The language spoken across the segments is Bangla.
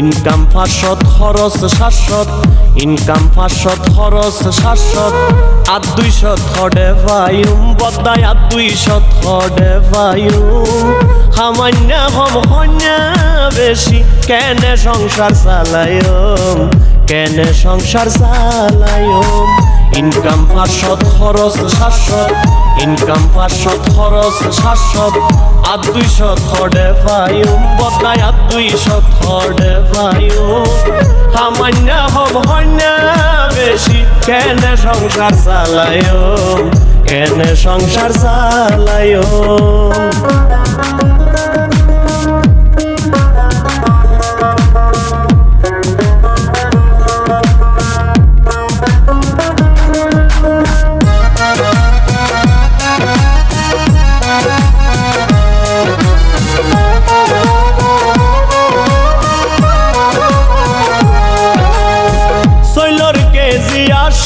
ইনকাম ফাঁসত, খরচ শাশ্বত ইনকাম ফাঁসত, খরচ শাশ্বত আর দুইশত, হডে বায়ু বদায় আর দুইশত, হডে বায়ু সামান্য হম হন্যা বেশি। কেনে সংসার চালায়ম? কেনে সংসার চালায়ম? ইনকাম পাঁচশত, খরচ সাতশত। ইনকাম পাঁচশত, খরচ সাতশত। আর দুইশত, হডে ভাইম বদাই আর দুইশত, হডে ভাইম সামান্য হম হন্যা বেশি কেনে সংসার চালায়ম? কেনে সংসার চালায়ম?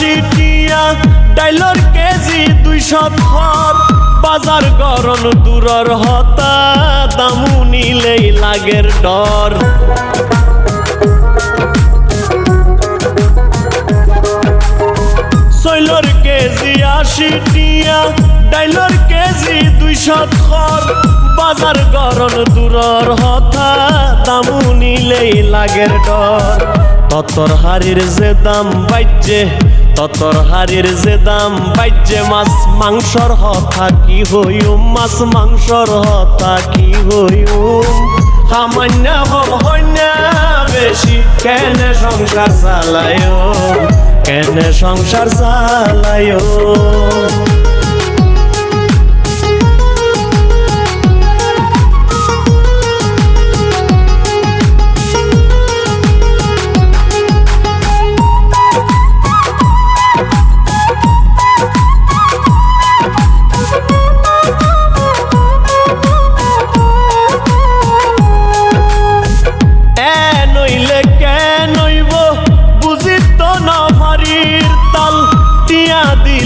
আশি টিয়া ডাইলর কেজি দুইশো থর বাজার গরম দূরর হতা, দামু নিলেই লাগের ডর সৈলর কেজি আশি টিয়া ডাইলর কেজি দুইশো থর বাজার গরম দূরর হতা, দামু নিলেই লাগের ডর ততর হারির যে দাম বাইজে ততর হারির যে দাম বাইজে মাছ, মাংসর হতা কি হইম মাছ, মাংসর হতা কি হইম সামান্য হন্যা বেশি, কেনে সংসার চালায় কেনে সংসার চালায়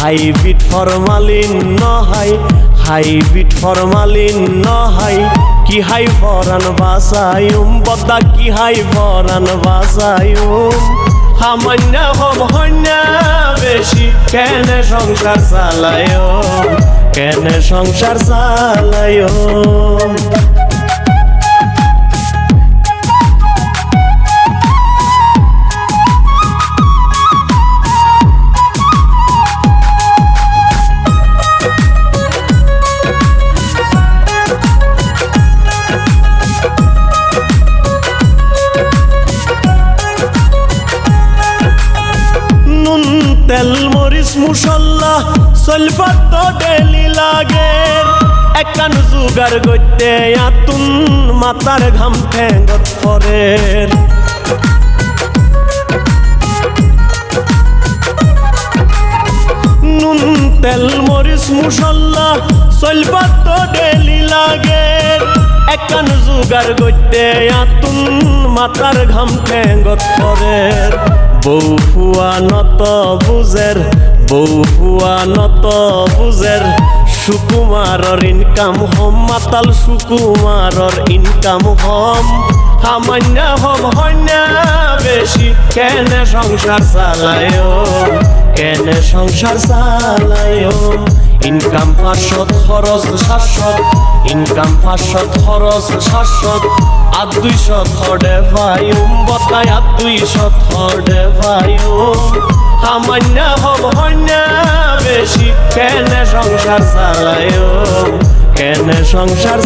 হাইব্রিড ফরমালিন নহাই হাইব্রিড ফরমালিন নহাই কি হাই ফরান বাসায়ুম, বদা কি হাই ফরান বাসায়ুম। সামান্য হম হন্যা বেশি, কেনে সংসার চালায় কেনে সংসার চালায় মুসল্লা সলফাত তো ডেলি লাগে। একান জুগার গইতে আতুন মাতার ঘাম ঠেঙ্গত পরের নুন, তেল, মরিচ মুসল্লা সলফাত তো ডেলি লাগে। একান জুগার গইতে আতুন মাতার ঘাম ঠেঙ্গত পরের বউ ফুয়া নত বুজের বউ ফুয়া নত বুজের সুকুমারর ইনকাম হম, মাতাল সুকুমারর ইনকাম হম। সামান্য হম হন্যা বেশি। কেনে সংসার চালায় কেনে সংসার চালায় ইনকাম পাঁচশত খরচ সাতশত ইনকাম পাঁচশত খরচ সাতশত আর দুইশত হডে ভাইও বতায় আর দুইশত হডে ভাইও সামান্য হব হন্যা, বেশি কেনে সংসার চালায় কেনে সংসার